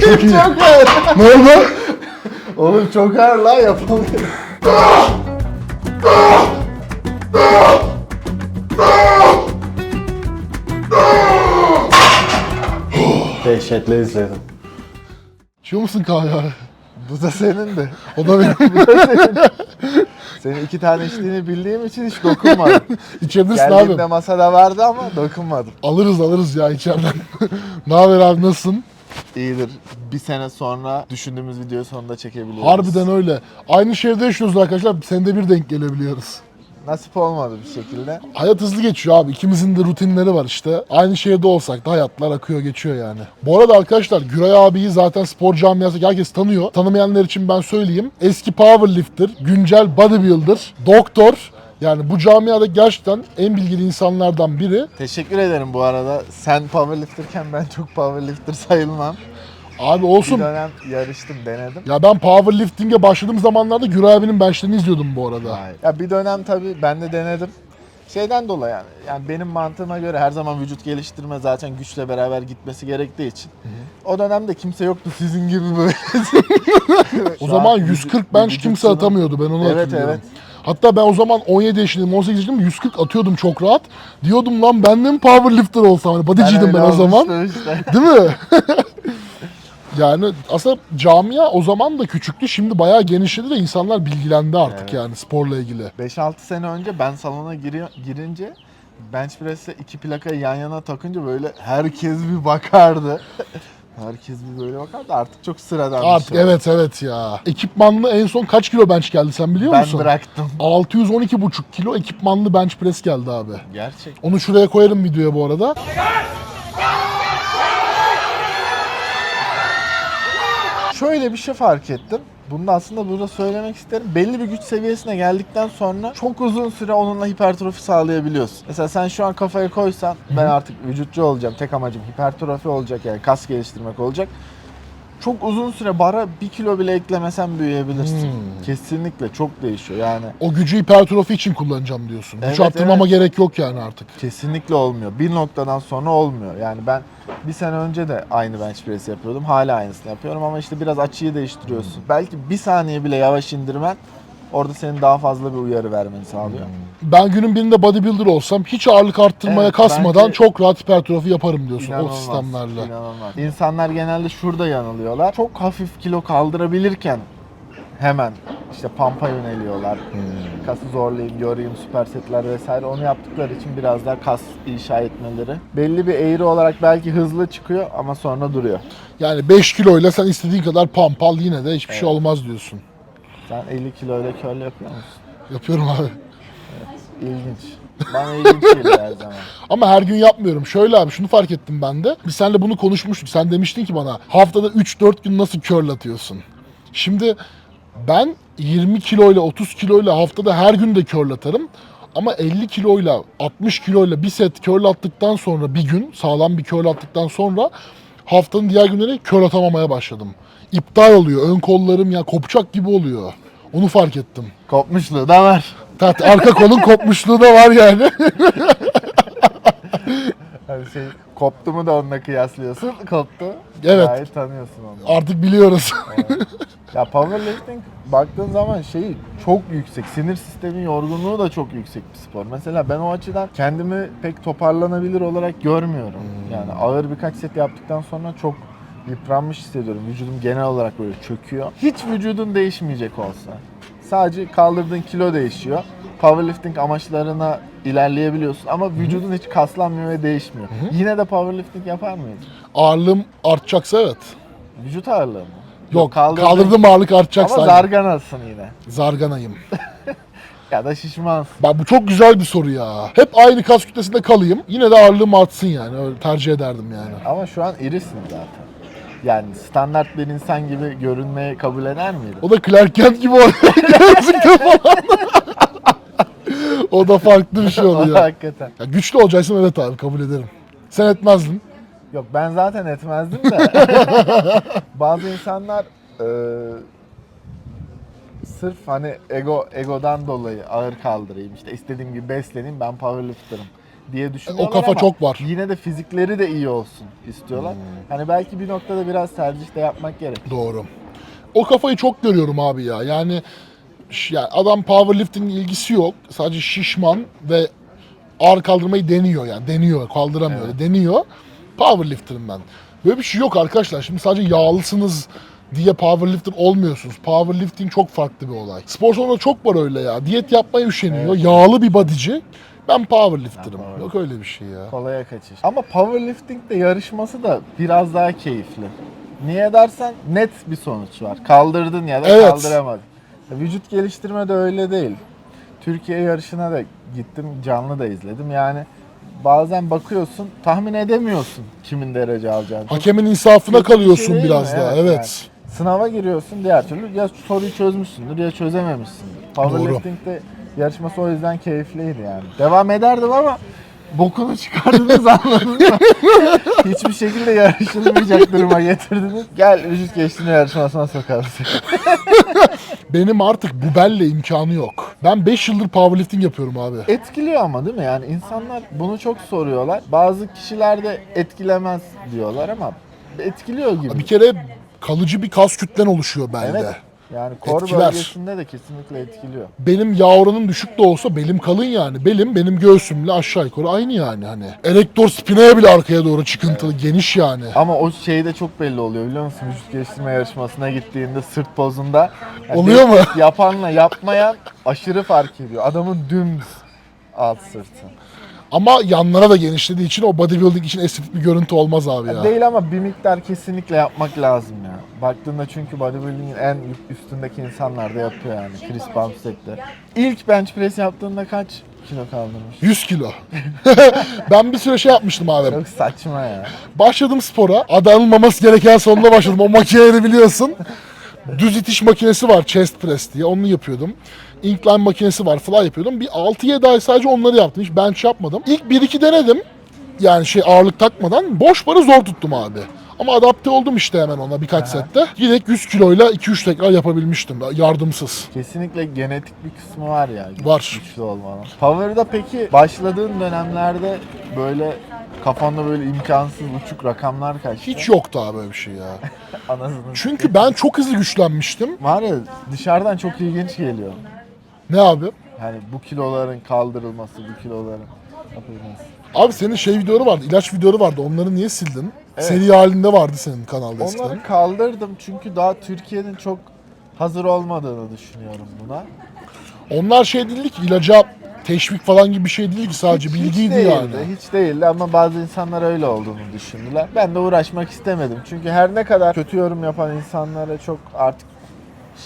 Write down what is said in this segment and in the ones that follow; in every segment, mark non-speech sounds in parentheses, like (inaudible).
çok iyi. Çok ağır. (laughs) Ne oldu? Oğlum çok ağır lan yapamıyorum. Dehşetle izledim. İçiyor musun kahve? Bu da senin de. O da benim. (laughs) Senin iki tane içtiğini bildiğim için hiç dokunmadım. (laughs) İçebilirsin Geldiğimde abi. masada vardı ama dokunmadım. Alırız alırız ya içeriden. (laughs) ne haber abi nasılsın? İyidir. Bir sene sonra düşündüğümüz videoyu sonunda çekebiliyoruz. Harbiden öyle. Aynı şehirde yaşıyoruz arkadaşlar. Senede bir denk gelebiliyoruz. Nasip olmadı bir şekilde. Hayat hızlı geçiyor abi. İkimizin de rutinleri var işte. Aynı şehirde olsak da hayatlar akıyor geçiyor yani. Bu arada arkadaşlar Güray abiyi zaten spor camiası herkes tanıyor. Tanımayanlar için ben söyleyeyim. Eski powerlifter, güncel bodybuilder, doktor. Yani bu camiada gerçekten en bilgili insanlardan biri. Teşekkür ederim bu arada. Sen powerlifterken ben çok powerlifter sayılmam. Abi Bir olsun. dönem yarıştım, denedim. Ya ben powerlifting'e başladığım zamanlarda Güray abinin benchlerini izliyordum bu arada. Ya bir dönem tabii ben de denedim. Şeyden dolayı yani. Yani benim mantığıma göre her zaman vücut geliştirme zaten güçle beraber gitmesi gerektiği için. O dönemde kimse yoktu sizin gibi böyle. (laughs) O zaman an 140 bench vücut kimse atamıyordu ben onu Evet, hatırlıyorum. evet. Hatta ben o zaman 17 yaşındayım, 18 yaşındayım 140 atıyordum çok rahat. Diyordum lan ben de mi powerlifter olsam? Hani bodyciydim ben, öyle o zaman. olmuştum işte. Değil mi? (laughs) yani aslında camia o zaman da küçüktü. Şimdi bayağı genişledi de insanlar bilgilendi artık Evet. yani sporla ilgili. 5-6 sene önce ben salona giri- girince bench press'le iki plakayı yan yana takınca böyle herkes bir bakardı. (laughs) herkes bir böyle bakardı. Artık çok sıradan bir Artık şey evet evet ya. Ekipmanlı en son kaç kilo bench geldi sen biliyor Ben musun? bıraktım. 612,5 kilo ekipmanlı bench press geldi abi. Gerçek. Onu şuraya koyarım videoya bu arada. Şöyle bir şey fark ettim. Bunu da aslında burada söylemek isterim. Belli bir güç seviyesine geldikten sonra çok uzun süre onunla hipertrofi sağlayabiliyorsun. Mesela sen şu an kafaya koysan ben artık vücutçu olacağım. Tek amacım hipertrofi olacak yani kas geliştirmek olacak. Çok uzun süre bara bir kilo bile eklemesen büyüyebilirsin. Hmm. Kesinlikle çok değişiyor yani. O gücü hipertrofi için kullanacağım diyorsun. Evet, arttırmama evet. gerek yok yani artık. Kesinlikle olmuyor. Bir noktadan sonra olmuyor. Yani ben bir sene önce de aynı bench press yapıyordum. Hala aynısını yapıyorum ama işte biraz açıyı değiştiriyorsun. Belki bir saniye bile yavaş indirmen orada senin daha fazla bir uyarı vermeni sağlıyor. Ben günün birinde bodybuilder olsam hiç ağırlık arttırmaya Evet, kasmadan bence- çok rahat hipertrofi yaparım diyorsun o sistemlerle. inanılmaz. İnsanlar genelde şurada yanılıyorlar. Çok hafif kilo kaldırabilirken hemen işte pampa yöneliyorlar. Hmm. Kası zorlayayım, yorayım, süpersetler vesaire. Onu yaptıkları için biraz daha kas inşa etmeleri. Belli bir eğri olarak belki hızlı çıkıyor ama sonra duruyor. Yani 5 kiloyla sen istediğin kadar pump al yine de hiçbir şey olmaz diyorsun. Sen 50 kiloyla curl yapıyor musun? Yapıyorum abi. İlginç. Bana ilginç geliyor her zaman. Ama her gün yapmıyorum. Şöyle abi şunu fark ettim ben de. Biz seninle bunu konuşmuştuk. Sen demiştin ki bana haftada 3-4 gün nasıl curl atıyorsun? Şimdi ben 20 kiloyla 30 kiloyla haftada her gün de curl atarım. Ama 50 kiloyla 60 kiloyla bir set curl attıktan sonra bir gün sağlam bir curl attıktan sonra haftanın diğer günleri curl atamamaya başladım. İptal oluyor. Ön kollarım ya kopacak gibi oluyor. Onu fark ettim. Kopmuşluğu da var. Tat arka kolun kopmuşluğu da var yani. (laughs) Hani şey koptu mu da onunla kıyaslıyorsun. Koptu. Evet. Gayet tanıyorsun onu. Artık biliyoruz. (laughs) Ya powerlifting baktığın zaman şeyi çok yüksek. Sinir sistemin yorgunluğu da çok yüksek bir spor. Mesela ben o açıdan kendimi pek toparlanabilir olarak görmüyorum. Yani ağır birkaç set yaptıktan sonra çok yıpranmış hissediyorum. Vücudum genel olarak böyle çöküyor. Hiç vücudun değişmeyecek olsa. Sadece kaldırdığın kilo değişiyor. Powerlifting amaçlarına ilerleyebiliyorsun ama vücudun hiç kaslanmıyor ve değişmiyor. Yine de powerlifting yapar mıydın? Ağırlığım artacaksa evet. Vücut ağırlığı mı? Yok kaldırdığın- kaldırdığım ağırlık artacaksa Ama zarganasın yine. zarganayım. (laughs) Ya da şişmansın. Ben bu çok güzel bir soru ya. Hep aynı kas kütlesinde kalayım. Yine de ağırlığım artsın yani. Öyle tercih ederdim yani. Ama şu an irisin zaten. Yani standart bir insan gibi görünmeyi kabul eder miydin? O da Clark Kent gibi (laughs) falan. o da farklı bir şey oluyor. (laughs) Hakikaten. Ya güçlü olacaksın evet abi kabul ederim. Sen etmezdin. Yok ben zaten etmezdim de. (laughs) Bazı insanlar e, sırf hani ego egodan dolayı ağır kaldırayım işte istediğim gibi besleneyim ben powerlifter'ım diye düşünüyorlar O kafa ama çok var. Yine de fizikleri de iyi olsun istiyorlar. Hani belki bir noktada biraz tercih de yapmak gerek. Doğru. O kafayı çok görüyorum abi ya. Yani ş- ya adam powerlifting ilgisi yok. Sadece şişman ve ağır kaldırmayı deniyor yani. Deniyor, kaldıramıyor. Deniyor. Powerlifter'ım ben. Böyle bir şey yok arkadaşlar. Şimdi sadece yağlısınız diye powerlifter olmuyorsunuz. Powerlifting çok farklı bir olay. Spor salonunda çok var öyle ya. Diyet yapmaya üşeniyor. Yağlı bir bodyci. Ben powerlifter'ım. Powerlifter. Yok öyle bir şey ya. Kolaya kaçış. Ama powerlifting'de yarışması da biraz daha keyifli. Niye dersen net bir sonuç var. Kaldırdın ya da Evet. kaldıramadın. Vücut geliştirme de öyle değil. Türkiye yarışına da gittim, canlı da izledim. Yani bazen bakıyorsun, tahmin edemiyorsun kimin derece alacağını. Hakemin insafına kötü bir şey kalıyorsun mi? biraz da. Evet. yani. Sınava giriyorsun diğer türlü ya soruyu çözmüşsündür ya çözememişsindir. Powerlifting'de yarışması o yüzden keyifliydi yani. Devam ederdim ama bokunu çıkardınız anladınız mı? (laughs) Hiçbir şekilde yarışılmayacak duruma getirdiniz. Gel vücut geçtiğini yarışmasına sokalım. (laughs) Benim artık bu belle imkanı yok. Ben 5 yıldır powerlifting yapıyorum abi. Etkiliyor ama değil mi? Yani insanlar bunu çok soruyorlar. Bazı kişiler de etkilemez diyorlar ama etkiliyor gibi. Bir kere kalıcı bir kas kütlen oluşuyor bende. Evet. Yani kor Etkiler. bölgesinde de kesinlikle etkiliyor. Benim oranım düşük de olsa belim kalın yani. Belim benim göğsümle aşağı yukarı aynı yani hani. Erektor spinaya bile arkaya doğru çıkıntılı, geniş yani. Ama o şey de çok belli oluyor biliyor musun? Vücut geliştirme yarışmasına gittiğinde sırt pozunda yani Oluyor mu? Yapanla yapmayan aşırı fark ediyor. Adamın dümdüz alt sırtı. Ama yanlara da genişlediği için o bodybuilding için estetik bir görüntü olmaz abi ya. Değil ama bir miktar kesinlikle yapmak lazım ya. Baktığında çünkü bodybuilding'in en üstündeki insanlar da yapıyor yani. Chris Bumstead'de. İlk bench press yaptığında kaç kilo kaldırmış? 100 kilo. (laughs) ben bir süre şey yapmıştım abi. Çok saçma ya. Başladım spora. Adı anılmaması gereken sonunda başladım. O makineleri biliyorsun. Düz itiş makinesi var chest press diye. Onu yapıyordum. Incline makinesi var. Fly yapıyordum. Bir 6-7 ay sadece onları yaptım. Hiç bench yapmadım. İlk 1-2 denedim. Yani şey ağırlık takmadan. Boş barı zor tuttum abi. Ama adapte oldum işte hemen ona birkaç sette. Direkt 100 kiloyla 2-3 tekrar yapabilmiştim. Yardımsız. Kesinlikle genetik bir kısmı var ya. Var. Güçlü olmanın. Power'da peki başladığın dönemlerde böyle kafanda böyle imkansız uçuk rakamlar kaçtı? Hiç yoktu abi böyle bir şey ya. (laughs) Anasını. Çünkü ben çok hızlı güçlenmiştim. Var ya dışarıdan çok ilginç geliyor. Ne abi? Hani bu kiloların kaldırılması, bu kiloların yapılması. Abi senin şey videoları vardı, ilaç videoları vardı. Onları niye sildin? Evet. Seri halinde vardı senin kanalda eskiden. Onları kaldırdım çünkü daha Türkiye'nin çok hazır olmadığını düşünüyorum buna. Onlar şey değildi ki ilaca teşvik falan gibi bir şey değil ki sadece Hiç- bilgiydi hiç değildi, yani. Hiç değildi ama bazı insanlar öyle olduğunu düşündüler. Ben de uğraşmak istemedim. Çünkü her ne kadar kötü yorum yapan insanlara çok artık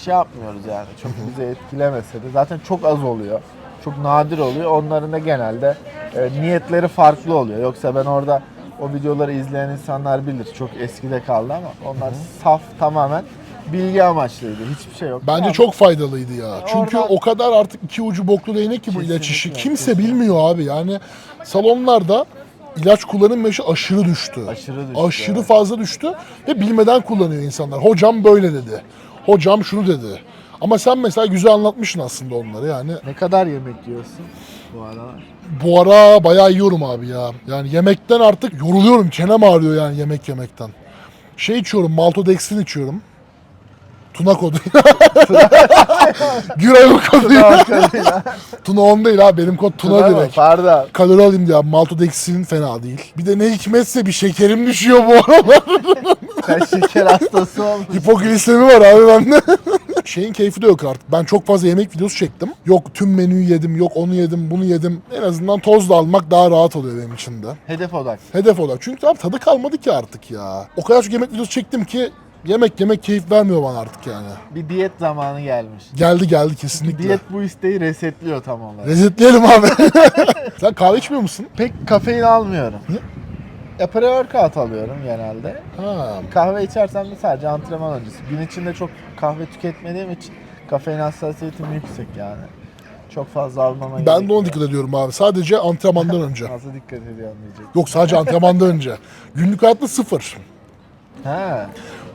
şey yapmıyoruz yani. Çok bizi etkilemese de zaten çok az oluyor. Çok nadir oluyor. Onların da genelde e, niyetleri farklı oluyor. Yoksa ben orada o videoları izleyen insanlar bilir. Çok eskide kaldı ama onlar saf tamamen bilgi amaçlıydı. Hiçbir şey yok. Bence çok faydalıydı ya. Çünkü Oradan- o kadar artık iki ucu boklu değnek ki bu ilaç işi. Kesinlikle, Kimse bilmiyor abi. Yani salonlarda ilaç kullanım yaşı aşırı düştü. Aşırı düştü, Aşırı evet. fazla düştü ve bilmeden kullanıyor insanlar. Hocam böyle dedi. Hocam şunu dedi. Ama sen mesela güzel anlatmışsın aslında onları yani. ne kadar yemek yiyorsun bu aralar? Bu ara bayağı yiyorum abi ya. Yani yemekten artık yoruluyorum. Çenem ağrıyor yani yemek yemekten. Şey içiyorum, maltodextrin içiyorum. Tuna kodu. (laughs) Güray koduyla. Tuna 10 değil abi benim kod Tuna, Tuna mı? direkt. Pardon. Kalori alayım diye maltodextrin fena değil. Bir de ne hikmetse bir şekerim düşüyor bu aralar. (laughs) Sen şeker hastası olmuş. Hipoglisemi var abi bende. (laughs) Şeyin keyfi de yok artık. Ben çok fazla yemek videosu çektim. Yok tüm menüyü yedim, yok onu yedim, bunu yedim. En azından toz da almak daha rahat oluyor benim için de. Hedef odak. Hedef olarak. Çünkü abi tadı kalmadı ki artık ya. O kadar çok yemek videosu çektim ki yemek yemek keyif vermiyor bana artık yani. Bir diyet zamanı gelmiş. Geldi geldi kesinlikle. Diyet bu isteği resetliyor tam olarak. Resetleyelim abi. (laughs) Sen kahve içmiyor musun? Pek kafein almıyorum. Niye? Ya pre-workout alıyorum genelde. Ha. Kahve içersem de sadece antrenman öncesi. Gün içinde çok kahve tüketmediğim için kafein hassasiyetim yüksek yani. Çok fazla almama gerek Ben de ona yok. dikkat ediyorum abi. Sadece antrenmandan (laughs) önce. Nasıl dikkat ediyorum diyecek. Yok sadece antrenmandan önce. Günlük hayatta sıfır. He.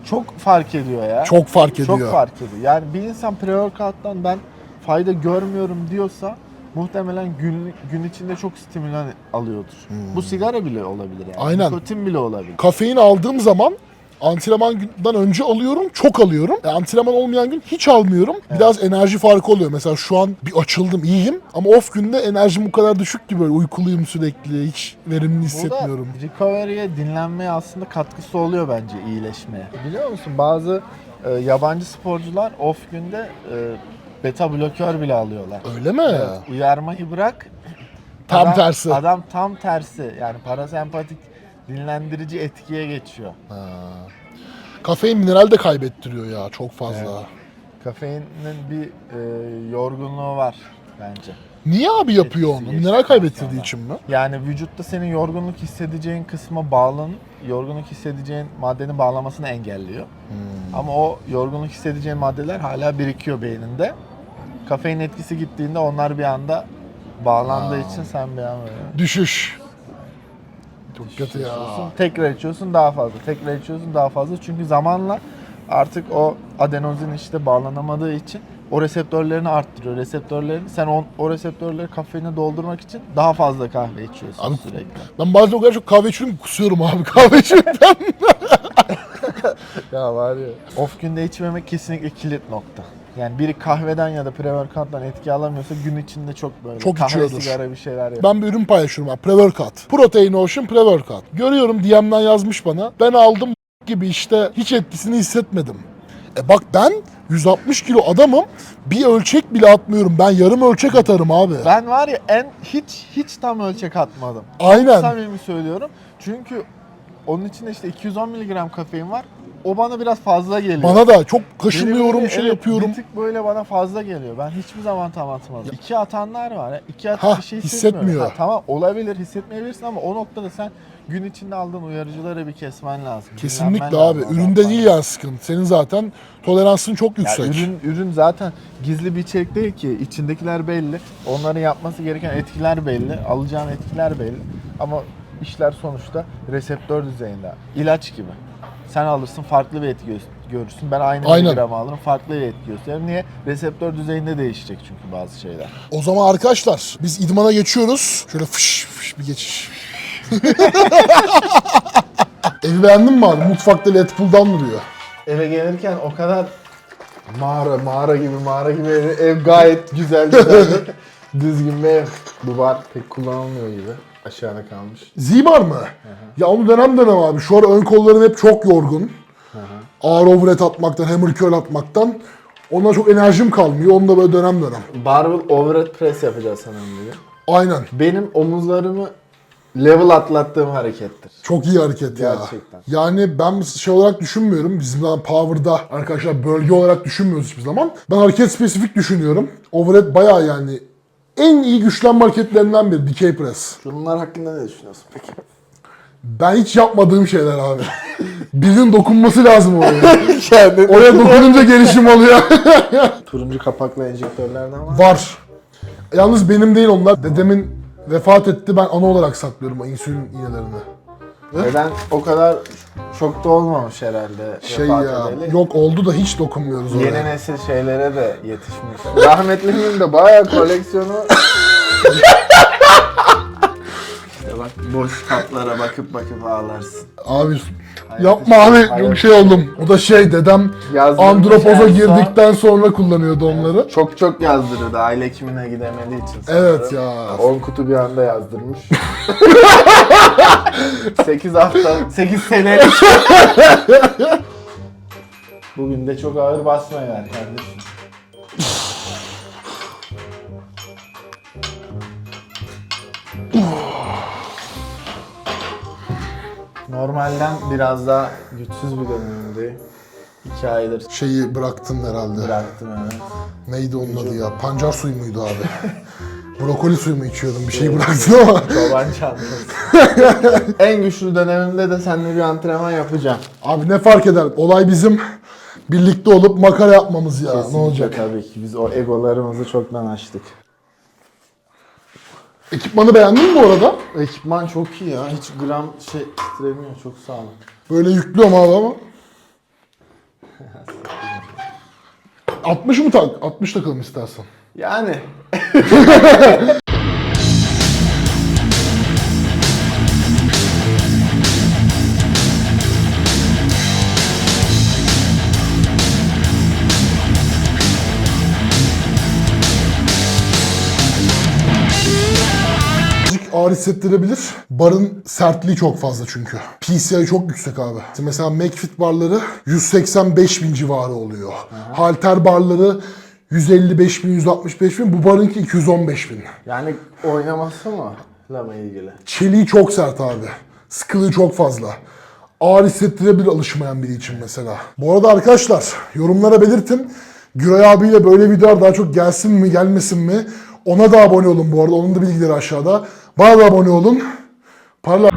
Çok fark ediyor ya. Çok fark ediyor. Çok fark ediyor. Yani bir insan pre-workout'tan ben fayda görmüyorum diyorsa muhtemelen gün gün içinde çok stimülan alıyordur. Bu sigara bile olabilir yani. Aynen. Nikotin bile olabilir. Kafein aldığım zaman antrenmandan önce alıyorum, çok alıyorum. E, antrenman olmayan gün hiç almıyorum. Biraz enerji farkı oluyor. Mesela şu an bir açıldım, iyiyim. Ama off günde enerjim bu kadar düşük ki böyle uykuluyum sürekli. Hiç verimli hissetmiyorum. recovery'e, dinlenmeye aslında katkısı oluyor bence iyileşmeye. Biliyor musun bazı e, yabancı sporcular off günde e, beta blokör bile alıyorlar. Öyle mi? Uyarmayı bırak. Tam adam- tersi. Adam tam tersi. Yani parasempatik dinlendirici etkiye geçiyor. Ha. Kafein mineral de kaybettiriyor ya çok fazla. Evet. Kafeinin bir e, yorgunluğu var bence. Niye abi yapıyor Etkisi onu? Mineral kaybettirdiği sonra. için mi? Yani vücutta senin yorgunluk hissedeceğin kısma bağlanıp yorgunluk hissedeceğin maddenin bağlamasını engelliyor. Hmm. Ama o yorgunluk hissedeceğin maddeler hala birikiyor beyninde. Kafein etkisi gittiğinde onlar bir anda bağlandığı Ha. için sen bir an böyle Düşüş. Çok kötü ya. içiyorsun. Tekrar içiyorsun daha fazla. Tekrar içiyorsun daha fazla. Çünkü zamanla artık o adenozin işte bağlanamadığı için o reseptörlerini arttırıyor. Reseptörlerini sen o, o reseptörleri kafeine doldurmak için daha fazla kahve içiyorsun Abi- sürekli. Ben bazen o kadar çok kahve içiyorum ki kusuyorum abi (laughs) kahve içiyorum. Ya var ya. Off günde içmemek kesinlikle kilit nokta. Yani biri kahveden ya da pre-workout'tan etki alamıyorsa gün içinde çok böyle Çok kahve, içiyordur. sigara bir şeyler yapıyor. ben bir ürün paylaşıyorum abi. Pre-workout. Protein Ocean Pre-workout. Görüyorum DM'den yazmış bana. Ben aldım (laughs) gibi işte hiç etkisini hissetmedim. E bak ben 160 kilo adamım. Bir ölçek bile atmıyorum. Ben yarım ölçek atarım abi. Ben var ya en hiç hiç tam ölçek atmadım. Aynen. Samimi söylüyorum. Çünkü onun içinde işte 210 mg kafein var. O bana biraz fazla geliyor. Bana da çok Benim kaşınıyorum, böyle, şey evet, yapıyorum. Bir tık böyle bana fazla geliyor. Ben hiçbir zaman tam atmadım. İki atanlar var ya. İki at Hah, bir şey hissetmiyor. hissetmiyor. Ha, tamam olabilir hissetmeyebilirsin ama o noktada sen gün içinde aldığın uyarıcıları bir kesmen lazım. Kesinlikle Dinlenmen abi. lazım. Üründe değil yani sıkıntı. Senin zaten toleransın çok yüksek. ürün, ürün zaten gizli bir içerik değil ki. İçindekiler belli. Onların yapması gereken etkiler belli. Alacağın etkiler belli. Ama işler sonuçta reseptör düzeyinde. İlaç gibi. Sen alırsın farklı bir etki gö- görürsün. Ben aynı Aynen. miligram alırım farklı bir etki gösteririm. Niye? Reseptör düzeyinde değişecek çünkü bazı şeyler. O zaman arkadaşlar biz idmana geçiyoruz. Şöyle fış fış bir geçiş. (laughs) Evi beğendin mi abi? Mutfakta LED pull'dan duruyor. Eve gelirken o kadar mağara, mağara gibi, mağara gibi ev, ev gayet güzel güzel. (laughs) Düzgün bir ev. Duvar pek kullanılmıyor gibi. Aşağıda kalmış. Zibar mı? Ya onu dönem dönem abi. Şu ara ön kollarım hep çok yorgun. Ağır overhead atmaktan, hammer curl atmaktan. Ona çok enerjim kalmıyor. Onu da böyle dönem dönem. Barbell overhead press yapacağız sanırım bugün. Aynen. Benim omuzlarımı level atlattığım harekettir. Çok iyi hareket ya. Gerçekten. Yani ben şey olarak düşünmüyorum. Bizim zaman Power'da arkadaşlar bölge olarak düşünmüyoruz hiçbir zaman. Ben hareket spesifik düşünüyorum. Overhead bayağı yani en iyi güçlenme hareketlerinden biri dikey press. Şunlar hakkında ne düşünüyorsun peki? Ben hiç yapmadığım şeyler abi. Birinin dokunması lazım oraya. (laughs) Kendin. Oraya dokununca gelişim oluyor. (laughs) Turuncu kapaklı enjektörlerden var. Var. Yalnız benim değil onlar. Dedemin vefat etti. Ben ana olarak saklıyorum o insülin iğnelerini. Ve ben o kadar şokta olmamış herhalde. Şey vefat ya, edeli. yok oldu da hiç dokunmuyoruz oraya. Yeni nesil şeylere de yetişmiş. Rahmetlimin de bayağı koleksiyonu (laughs) boş kaplara bakıp bakıp ağlarsın. Abi Hayat yapma abi hayat çok şey oldum. O da şey dedem Yazdırmış andropoza son. girdikten sonra kullanıyordu onları. Çok çok yazdırırdı aile hekimine gidemediği için. Evet sanırım. ya. 10 kutu bir anda yazdırmış. (laughs) 8 hafta, 8 sene. (laughs) Bugün de çok ağır basma yani kardeşim. Normalden biraz daha güçsüz bir dönemimdeyim. 2 aydır Şeyi bıraktın herhalde. bıraktım evet. Neydi onun adı ya? Pancar suyu muydu abi? (laughs) Brokoli suyu mu içiyordum? Bir şeyi bıraktın ama. (laughs) Çoban çantası. (laughs) en güçlü dönemimde de seninle bir antrenman yapacağım. Abi ne fark eder? Olay bizim birlikte olup makara yapmamız ya. Ne olacak? Tabii ki biz o egolarımızı çoktan aştık. Ekipmanı beğendin mi bu arada? Ekipman çok iyi ya. Hiç gram şey titremiyor. Çok sağlam. Böyle yüklüyorum abi ama. (laughs) 60 mı tak? 60 takalım istersen. Yani (laughs) ağır hissettirebilir. Barın sertliği çok fazla çünkü. PCI çok yüksek abi. Mesela McFit barları 185 bin civarı oluyor. Halter barları 155 bin, 165 bin. Bu barınki 215 bin. yani oynaması mı? Lama ilgili. Çeliği çok sert abi. Sıkılığı çok fazla. Ağır hissettirebilir alışmayan biri için mesela. Bu arada arkadaşlar yorumlara belirtin. Güray abiyle böyle videolar daha çok gelsin mi gelmesin mi? Ona da abone olun bu arada. Onun da bilgileri aşağıda. Bana abone olun. Parla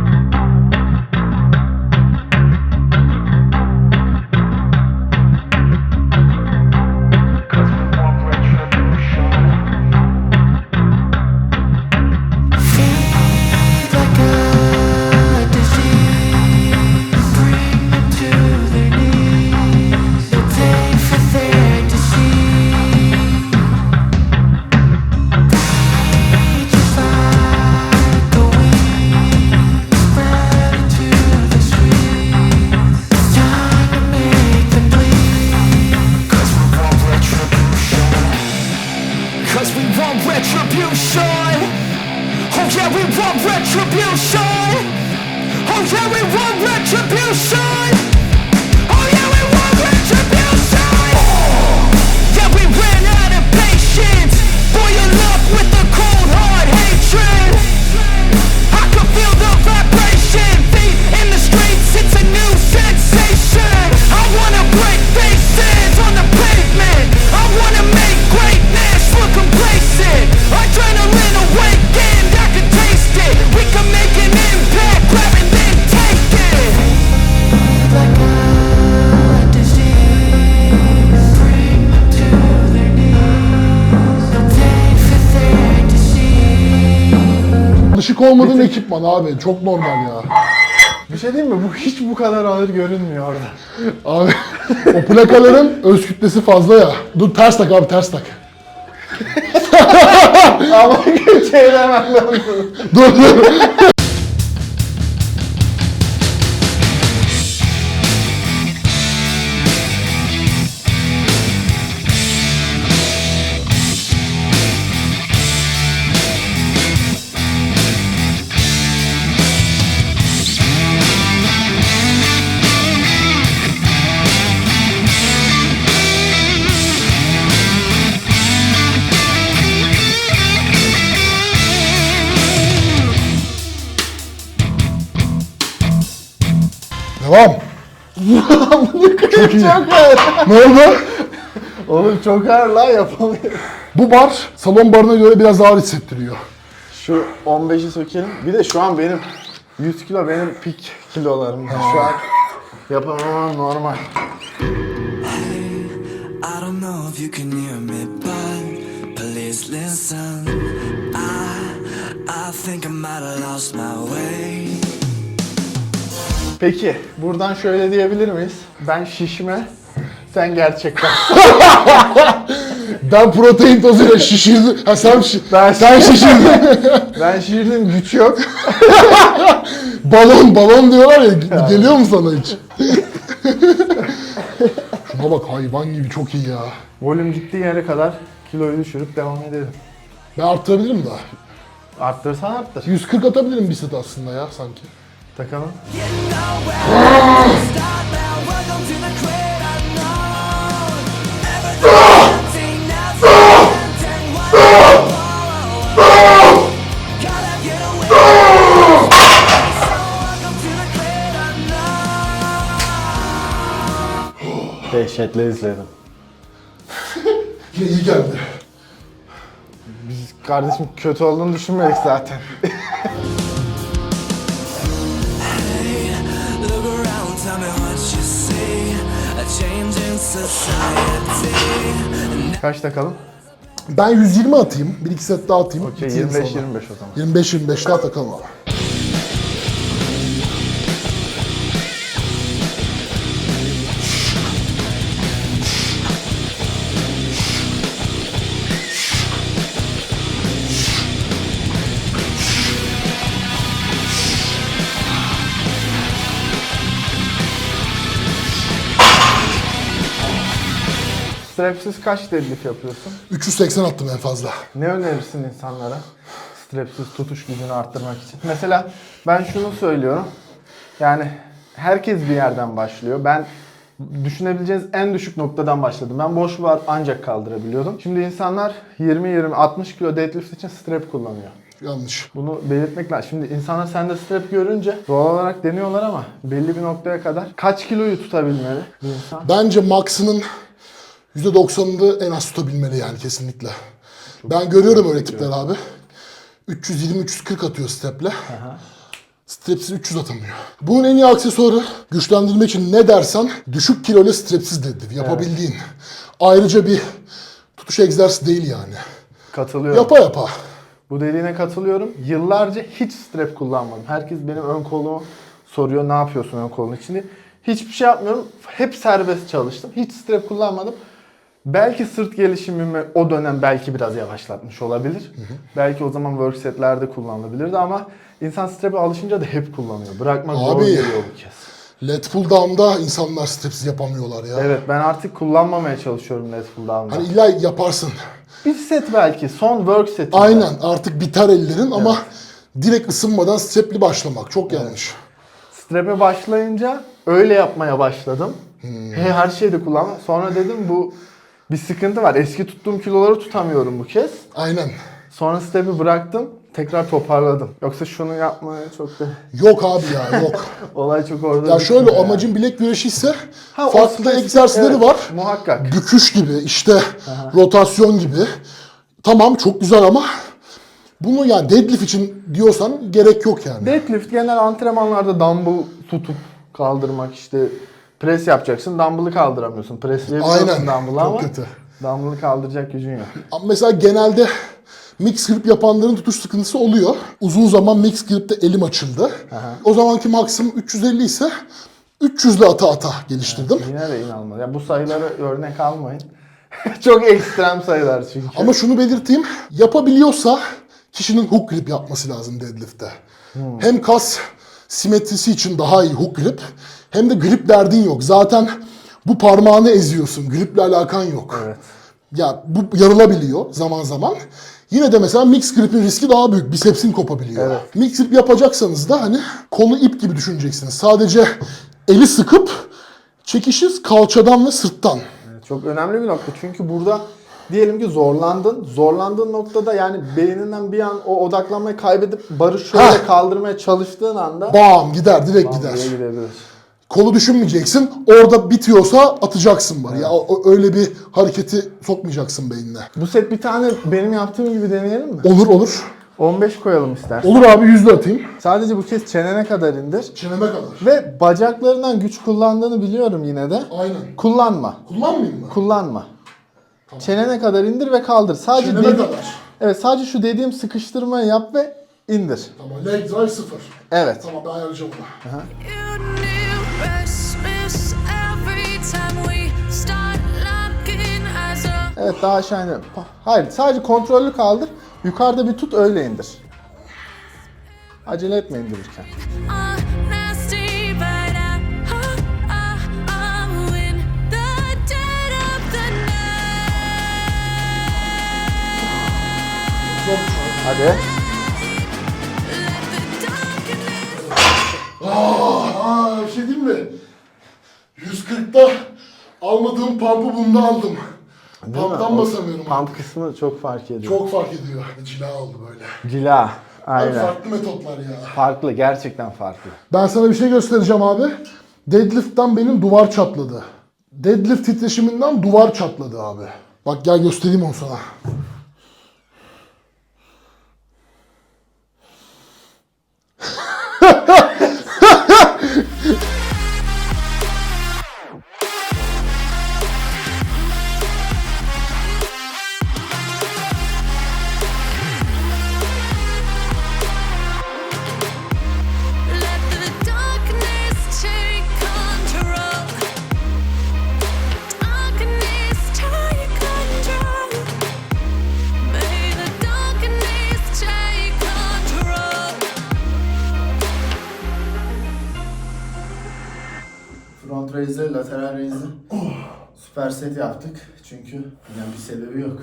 olmadığın ekipman abi. Çok normal ya. Bir şey diyeyim mi? Bu hiç bu kadar ağır görünmüyor orada. Abi o plakaların öz kütlesi fazla ya. Dur ters tak abi ters tak. Ama çeviremem lazım. Dur dur. Devam. çok iyi. ağır. Ne oldu? Oğlum çok ağır la yapamıyorum. Bu bar salon barına göre biraz ağır hissettiriyor. Şu 15'i sökelim. Bir de şu an benim 100 kilo benim pik kilolarım. Şu an yapamamam normal. I don't know if you can hear me, but please listen. I, I think I might have lost my way. Peki buradan şöyle diyebilir miyiz? Ben şişme, sen gerçekten. (laughs) Ben protein tozuyla şişirdim. Ha sen, şi- Ben- sen şişirdin. (laughs) ben şişirdim güç yok. (laughs) balon balon diyorlar ya. Geliyor mu sana hiç? Şuna bak hayvan gibi çok iyi ya. Volüm gittiği yere kadar kiloyu düşürüp devam edelim. Ben arttırabilirim daha. Arttırsan arttır. 140 atabilirim bir set aslında ya sanki. Takalım. Dehşetle izledim. (laughs) İyi geldi. Biz kardeşim kötü olduğunu düşünmedik zaten. (laughs) Kaç takalım? Ben 120 atayım. Bir iki set daha atayım. Okey bitireyim 25 sonra. 25 o zaman. 25-25 daha takalım abi. Strapsiz kaç deadlift yapıyorsun? 380 attım en fazla. Ne önerirsin insanlara? Strapsiz tutuş gücünü arttırmak için. Mesela ben şunu söylüyorum. Yani herkes bir yerden başlıyor. Ben düşünebileceğiniz en düşük noktadan başladım. Ben boş var ancak kaldırabiliyordum. Şimdi insanlar 20-20-60 kilo deadlift için strap kullanıyor. Yanlış. Bunu belirtmek lazım. Şimdi insanlar sende strap görünce doğal olarak deniyorlar ama belli bir noktaya kadar kaç kiloyu tutabilmeli bir insan? Bence Max'ının %90'ını en az tutabilmeli yani kesinlikle. Ben görüyorum öyle tipler abi. 320-340 atıyor steple. Strepsiz 300 atamıyor. Bunun en iyi aksesuarı güçlendirmek için ne dersen düşük kilolu strepsiz deadlift yapabildiğin. Ayrıca bir tutuş egzersizi değil yani. Katılıyorum. Yapa yapa. Bu dediğine katılıyorum. Yıllarca hiç strap kullanmadım. Herkes benim ön kolumu soruyor ne yapıyorsun ön kolun içinde. Hiçbir şey yapmıyorum. Hep serbest çalıştım. Hiç strap kullanmadım. Belki sırt gelişimimi o dönem belki biraz yavaşlatmış olabilir. Belki o zaman work setlerde kullanılabilirdi ama insan strap'e alışınca da hep kullanıyor. Bırakmak zor Abi. geliyor bu kez. Let pull down'da insanlar strepsiz yapamıyorlar ya. Evet ben artık kullanmamaya çalışıyorum net pull down'da. Hani illa yaparsın. Bir set belki son work seti. Aynen artık biter ellerin ama direkt ısınmadan strepli başlamak çok yanlış. Strap'e başlayınca öyle yapmaya başladım. He, her şeyde kullanma. Sonra dedim bu bir sıkıntı var. Eski tuttuğum kiloları tutamıyorum bu kez. Aynen. Sonra strap'i bıraktım. Tekrar toparladım. Yoksa şunu yapmaya çok da Yok abi ya yok. (laughs) olay çok orada. ya şöyle bitmiyor amacın bilek güreşi ise Ha, farklı spesifik- egzersizleri evet, var. Muhakkak. Büküş gibi işte rotasyon gibi. Tamam çok güzel ama bunu yani deadlift için diyorsan gerek yok yani. Deadlift genel antrenmanlarda dumbbell tutup kaldırmak işte pres yapacaksın. Dumbbell'ı kaldıramıyorsun. Presleyebiliyorsun Aynen, dumbbell'ı ama kötü. dumbbell'ı kaldıracak gücün yok. Ama mesela genelde mix grip yapanların tutuş sıkıntısı oluyor. Uzun zaman mix gripte elim açıldı. O zamanki maksimum 350 ise 300 ile ata ata geliştirdim. Yine de inanılmaz. Ya bu sayıları örnek almayın. (laughs) Çok ekstrem sayılar çünkü. Ama şunu belirteyim. Yapabiliyorsa kişinin hook grip yapması lazım deadlift'te. Hem kas simetrisi için daha iyi hook grip hem de grip derdin yok. Zaten bu parmağını eziyorsun. Griple alakan yok. Evet. Ya bu yarılabiliyor zaman zaman. Yine de mesela mix grip'in riski daha büyük. Bisepsin kopabiliyor. Evet. Mix grip yapacaksanız da hani kolu ip gibi düşüneceksiniz. Sadece eli sıkıp çekişiz kalçadan ve sırttan. Çok önemli bir nokta. Çünkü burada diyelim ki zorlandın. Zorlandığın noktada yani beyninden bir an o odaklanmayı kaybedip barı şöyle Heh. kaldırmaya çalıştığın anda Bam gider direkt bam gider. gidebilir. Kolu düşünmeyeceksin. Orada bitiyorsa atacaksın bari. Ya o- öyle bir hareketi sokmayacaksın beynine. Bu set bir tane benim yaptığım gibi deneyelim mi? Olur olur. 15 koyalım istersen. Olur abi yüzde atayım. Sadece bu kez çenene kadar indir. Çeneme kadar. Ve bacaklarından güç kullandığını biliyorum yine de. Aynen. Kullanma. Kullanmayayım mı? Kullanma. Çenene kadar indir ve kaldır. Sadece Çeneme dedi- kadar. Evet sadece şu dediğim sıkıştırmayı yap ve indir. Tamam. Leg drive sıfır. Evet. Tamam ben ayarlayacağım onu. You knew Evet daha aşağı. Pa- Hayır sadece kontrollü kaldır. Yukarıda bir tut öyle indir. Acele etme indirirken. Hadi. Darkness Aa bir şey diyeyim mi? 140'da almadığım pump'ı bunda aldım. Pump'tan O basamıyorum. Pump kısmı çok fark ediyor. Çok fark ediyor. Cila oldu böyle. Cila. Abi Aynen. farklı metotlar ya. Farklı gerçekten farklı. Ben sana bir şey göstereceğim abi. Deadlift'ten benim duvar çatladı. Deadlift titreşiminden duvar çatladı abi. Bak gel göstereyim onu sana. Set yaptık çünkü yine bir sebebi yok.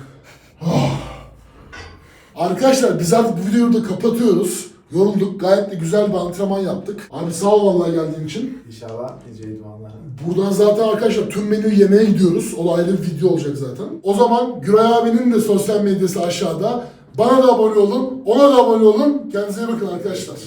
Arkadaşlar biz artık bu videoyu da kapatıyoruz. Yorulduk. Gayet de güzel bir antrenman yaptık. Abi sağ ol vallahi geldiğin için. İnşallah nice idmanlara. Buradan zaten arkadaşlar tüm menüyü yemeye gidiyoruz. O da ayrı bir video olacak zaten. O zaman Güray abinin de sosyal medyası aşağıda. Bana da abone olun, ona da abone olun. Kendinize iyi bakın arkadaşlar.